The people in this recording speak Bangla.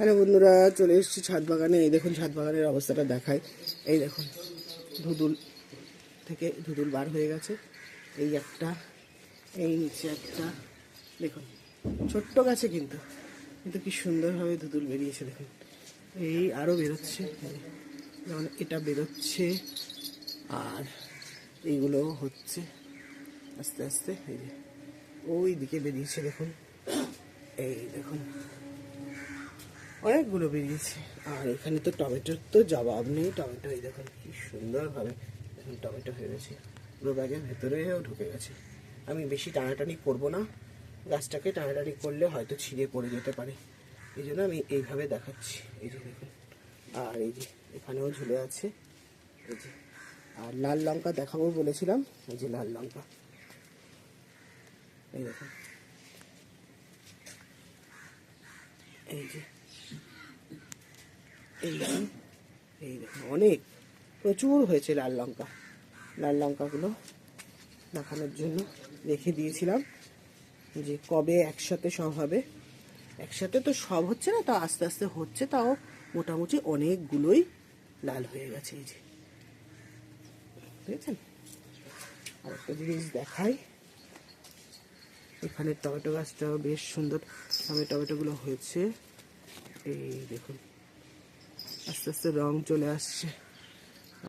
হ্যালো বন্ধুরা, চলে এসেছি ছাদ বাগানে। এই দেখুন, ছাদ বাগানের অবস্থাটা দেখায় এই দেখুন ধুদুল থেকে ধুদুল বার হয়ে গেছে। এই একটা, এই নিচে একটা, দেখুন, ছোট্ট গাছে কিন্তু কিন্তু কি সুন্দরভাবে ধুদুল বেরিয়েছে, দেখুন। এই আরও বেরোচ্ছে, যেমন এটা বেরোচ্ছে, আর এইগুলো হচ্ছে, আস্তে আস্তে, এই যে ওই দিকে বেরিয়েছে, দেখুন। এই দেখুন অনেকগুলো বেরিয়েছে। আর এখানে তো টমেটোর তো জবাব নেই। টমেটো এই দেখুন কি সুন্দরভাবে এখন টমেটো হয়ে গেছে পুরো ব্যাগের ভেতরেও ঢুকে গেছে। আমি বেশি টানাটানি করব না। গাছটাকে টানাটানি করলে হয়তো ছিঁড়ে পড়ে যেতে পারে। এই জন্য আমি এইভাবে দেখাচ্ছি। এই যে দেখুন। আর এই যে এখানেও ঝুলে আছে। এই যে। আর লাল লঙ্কা দেখাবো বলেছিলাম। এই যে লাল লঙ্কা। এই দেখুন। এই যে। এই দেখুন, এই অনেক, প্রচুর হয়েছে লাল লঙ্কা। লাল লঙ্কাগুলো দেখানোর জন্য রেখে দিয়েছিলাম যে কবে একসাথে সব হবে। একসাথে তো সব হচ্ছে না, তা আস্তে আস্তে হচ্ছে, তাও মোটামুটি অনেকগুলোই লাল হয়ে গেছে এই যে। বুঝেছেন আর একটা জিনিস দেখাই। এখানে টমেটো গাছটাও বেশ সুন্দর, টমেটো টমেটোগুলো হয়েছে। এই দেখুন আস্তে আস্তে রং চলে আসছে।